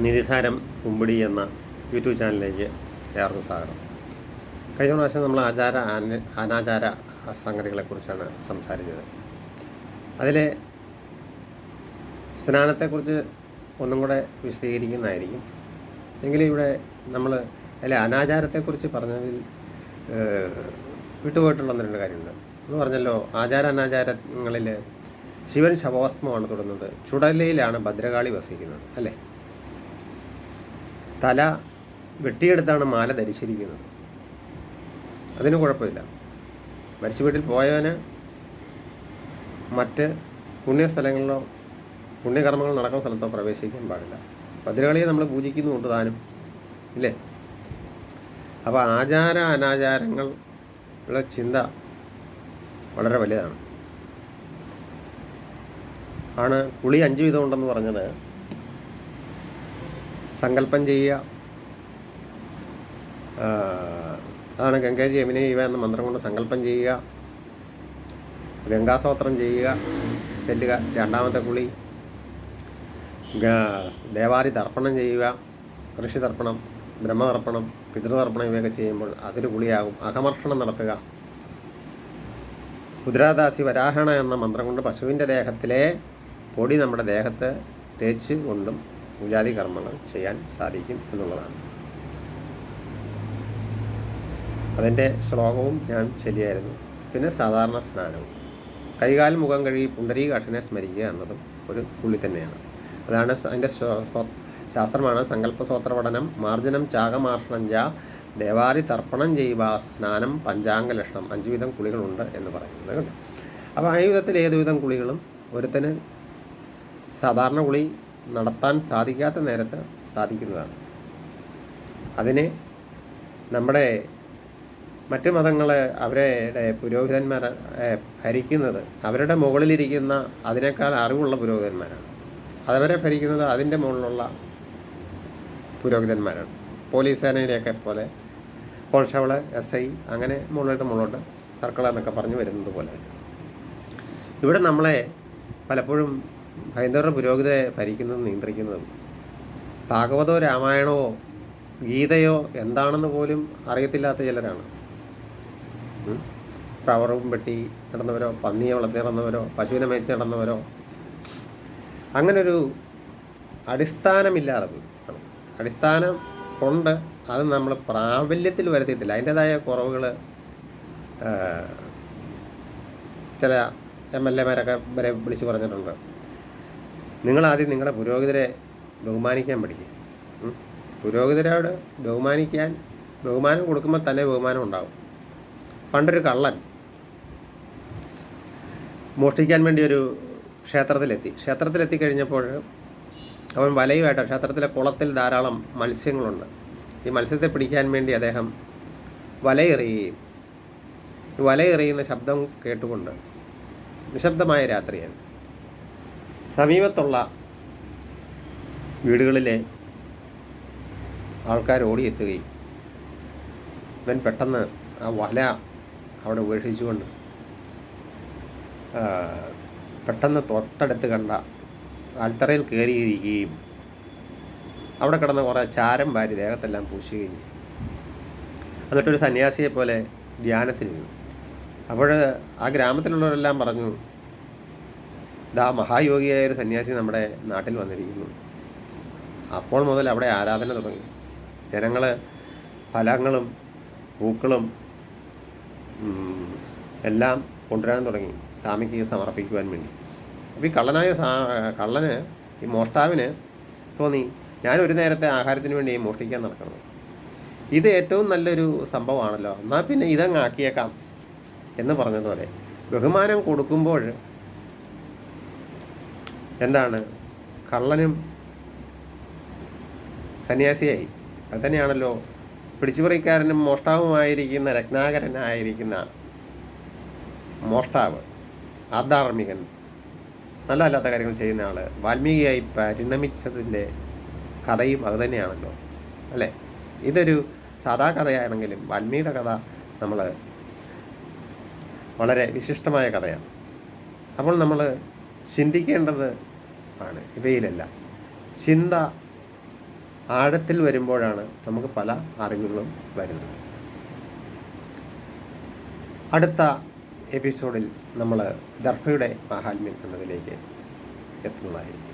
നിധിസാരം കുമ്പിടി എന്ന യൂട്യൂബ് ചാനലിലേക്ക് ഏവർക്കും സ്വാഗതം. കഴിഞ്ഞ പ്രാവശ്യം നമ്മൾ ആചാര അനാചാര സംഗതികളെക്കുറിച്ചാണ് സംസാരിച്ചത്. അതിലെ സ്നാനത്തെക്കുറിച്ച് ഒന്നും കൂടെ വിശദീകരിക്കുന്നതായിരിക്കും. എങ്കിലും ഇവിടെ നമ്മൾ അല്ലെ അനാചാരത്തെക്കുറിച്ച് പറഞ്ഞതിൽ വിട്ടുപോയിട്ടുള്ള രണ്ട് കാര്യമുണ്ട്. എന്ന് പറഞ്ഞല്ലോ ആചാര അനാചാരങ്ങളിൽ ശിവൻ ശവോസ്മമാണ് തുടങ്ങുന്നത് ചുടലയിലാണ് ഭദ്രകാളി വസിക്കുന്നത് അല്ലേ? തല വെട്ടിയെടുത്താണ് മാല ധരിച്ചിരിക്കുന്നത്. അതിന് കുഴപ്പമില്ല. മരിച്ച വീട്ടിൽ പോയവന് മറ്റ് പുണ്യസ്ഥലങ്ങളിലോ പുണ്യകർമ്മങ്ങൾ നടക്കുന്ന സ്ഥലത്തോ പ്രവേശിക്കാൻ പാടില്ല. ഭദ്രകളിയെ നമ്മൾ പൂജിക്കുന്നുമുണ്ട് താനും ഇല്ലേ? അപ്പോൾ ആചാര അനാചാരങ്ങൾ ഉള്ള ചിന്ത വളരെ വലുതാണ്. ആണ് കുളി അഞ്ച് വിധം ഉണ്ടെന്ന് പറഞ്ഞത്. സങ്കല്പം ചെയ്യുക. അതാണ് ഗംഗാജി എമിനെ ഇവ എന്ന മന്ത്രം കൊണ്ട് സങ്കല്പം ചെയ്യുക. ഗംഗാസ്തോത്രം ചെയ്യുക. ചെല്ലുക രണ്ടാമത്തെ കുളി ദേവാരി തർപ്പണം ചെയ്യുക. ഋഷി തർപ്പണം ബ്രഹ്മതർപ്പണം പിതൃതർപ്പണം ഇവയൊക്കെ ചെയ്യുമ്പോൾ അതിൽ കുളിയാകും അകമർഷണം നടത്തുക. കുതിരാദാസി വരാഹണ എന്ന മന്ത്രം കൊണ്ട് പശുവിന്റെ ദേഹത്തിലെ പൊടി നമ്മുടെ ദേഹത്ത് തേച്ച് കൊണ്ടും പൂജാതി കർമ്മങ്ങൾ ചെയ്യാൻ സാധിക്കും എന്നുള്ളതാണ്. അതിന്റെ ശ്ലോകവും ഞാൻ ശരിയായിരുന്നു. പിന്നെ സാധാരണ സ്നാനവും. കൈകാൽ മുഖം കഴുകി പുണ്ടരീകാഠിനെ സ്മരിക്കുക എന്നതും ഒരു പുള്ളി തന്നെയാണ്. അതാണ് അതിന്റെ ശാസ്ത്രമാണ് സങ്കല്പസ്വത്ര പഠനം മാർജനം ചാകമാർഷണം ജ ദേവാരി തർപ്പണം ചെയ്യുക സ്നാനം പഞ്ചാംഗ ലക്ഷണം അഞ്ച് വിധം കുളികളുണ്ട് എന്ന് പറയുന്നത് കേട്ടോ. അപ്പോൾ ആ വിധത്തിൽ ഏത് വിധം കുളികളും ഒരുത്തന് സാധാരണ കുളി നടത്താൻ സാധിക്കാത്ത നേരത്ത് സാധിക്കുന്നതാണ്. അതിനെ നമ്മുടെ മറ്റ് മതങ്ങൾ അവരുടെ പുരോഹിതന്മാർ ഭരിക്കുന്നത് അവരുടെ മുകളിലിരിക്കുന്ന അതിനേക്കാൾ അറിവുള്ള പുരോഹിതന്മാരാണ്. അതവരെ ഭരിക്കുന്നത് അതിന്റെ മുകളിലുള്ള പുരോഹിതന്മാരാണ്. പോലീസ് സേനയിലെയൊക്കെ പോലെ കോൺസ്റ്റബിൾ എസ് ഐ അങ്ങനെ മുകളിലോട്ട് മുകളിലോട്ട് സർക്കിൾ എന്നൊക്കെ പറഞ്ഞു വരുന്നത് പോലെ ഇവിടെ നമ്മളെ പലപ്പോഴും ഹൈന്ദവരുടെ പുരോഗതിയെ ഭരിക്കുന്നതും നിയന്ത്രിക്കുന്നതും. ഭാഗവതോ രാമായണമോ ഗീതയോ എന്താണെന്ന് പോലും അറിയത്തില്ലാത്ത ചിലരാണ്. പ്രവറും വെട്ടി നടന്നവരോ പന്നിയെ വളർത്തി നടന്നവരോ പശുവിനെ മരിച്ച് നടന്നവരോ അങ്ങനൊരു അടിസ്ഥാനമില്ലാതെ. അടിസ്ഥാനം കൊണ്ട് അത് നമ്മൾ പ്രാബല്യത്തിൽ വരുത്തിയിട്ടില്ല. അതിന്റെതായ കുറവുകൾ ചില എം എൽ എമാരൊക്കെ വരെ വിളിച്ച് പറഞ്ഞിട്ടുണ്ട്. നിങ്ങളാദ്യം നിങ്ങളുടെ പുരോഹിതരെ ബഹുമാനിക്കാൻ പഠിക്കും. പുരോഹിതരോട് ബഹുമാനിക്കാൻ ബഹുമാനം കൊടുക്കുമ്പോൾ തന്നെ ബഹുമാനം ഉണ്ടാവും. പണ്ടൊരു കള്ളൻ മോഷ്ടിക്കാൻ വേണ്ടി ഒരു ക്ഷേത്രത്തിലെത്തി. ക്ഷേത്രത്തിലെത്തി കഴിഞ്ഞപ്പോൾ അവൻ വലയുമായിട്ട് ക്ഷേത്രത്തിലെ കുളത്തിൽ ധാരാളം മത്സ്യങ്ങളുണ്ട്. ഈ മത്സ്യത്തെ പിടിക്കാൻ വേണ്ടി അദ്ദേഹം വലയെറിയുകയും വലയെറിയുന്ന ശബ്ദം കേട്ടുകൊണ്ട് നിശബ്ദമായ രാത്രിയാണ് സമീപത്തുള്ള വീടുകളിലെ ആൾക്കാർ ഓടിയെത്തുകയും ഇവൻ പെട്ടെന്ന് ആ വല അവിടെ ഉപേക്ഷിച്ചുകൊണ്ട് പെട്ടെന്ന് തൊട്ടടുത്ത് കണ്ട ആൽത്തറയിൽ കയറിയിരിക്കുകയും അവിടെ കിടന്ന കുറേ ചാരം വാരി ദേഹത്തെല്ലാം പൂശുകയും. എന്നിട്ടൊരു സന്യാസിയെ പോലെ ധ്യാനത്തിനിരുന്നു അപ്പോൾ ആ ഗ്രാമത്തിലുള്ളവരെല്ലാം പറഞ്ഞു ദാ മഹായോഗിയായ ഒരു സന്യാസി നമ്മുടെ നാട്ടിൽ വന്നിരിക്കുന്നു. അപ്പോൾ മുതൽ അവിടെ ആരാധന തുടങ്ങി. ജനങ്ങൾ ഫലങ്ങളും പൂക്കളും എല്ലാം കൊണ്ടുവരാൻ തുടങ്ങി. സ്വാമിക്ക് സമർപ്പിക്കുവാൻ വേണ്ടി. അപ്പോൾ ഈ കള്ളനായ കള്ളന് ഈ മോഷ്ടാവിന് തോന്നി ഞാൻ ഒരു നേരത്തെ ആഹാരത്തിന് വേണ്ടി മോഷ്ടിക്കാൻ നടക്കുന്നത് ഇത് ഏറ്റവും നല്ലൊരു സംഭവമാണല്ലോ. എന്നാൽ പിന്നെ ഇതങ്ങ് ആക്കിയേക്കാം. എന്ന് പറഞ്ഞതുപോലെ ബഹുമാനം കൊടുക്കുമ്പോൾ എന്താണ്? കള്ളനും സന്യാസിയായി. അത് തന്നെയാണല്ലോ. പിടിച്ചുപറിക്കാരനും മോഷ്ടാവുമായിരിക്കുന്ന രത്നാകരനായിരിക്കുന്ന മോഷ്ടാവ് ആധാർമികൻ നല്ല അല്ലാത്ത കാര്യങ്ങൾ ചെയ്യുന്ന ആൾ വാൽമീകിയായി പരിണമിച്ചതിന്റെ കഥയും അത് തന്നെയാണല്ലോ അല്ലേ? ഇതൊരു സാധാ കഥയാണെങ്കിലും വാൽമീകിയുടെ കഥ നമ്മൾ വളരെ വിശിഷ്ടമായ കഥയാണ്. അപ്പോൾ നമ്മൾ ചിന്തിക്കേണ്ടത് ആണ്. ഇവയിലല്ല. ചിന്ത ആഴത്തിൽ വരുമ്പോഴാണ് നമുക്ക് പല അറിവുകളും വരുന്നത്. അടുത്ത എപ്പിസോഡിൽ നമ്മൾ ദർഭയുടെ മഹാത്മ്യം എന്നതിലേക്ക് എത്തുന്നതായിരിക്കും.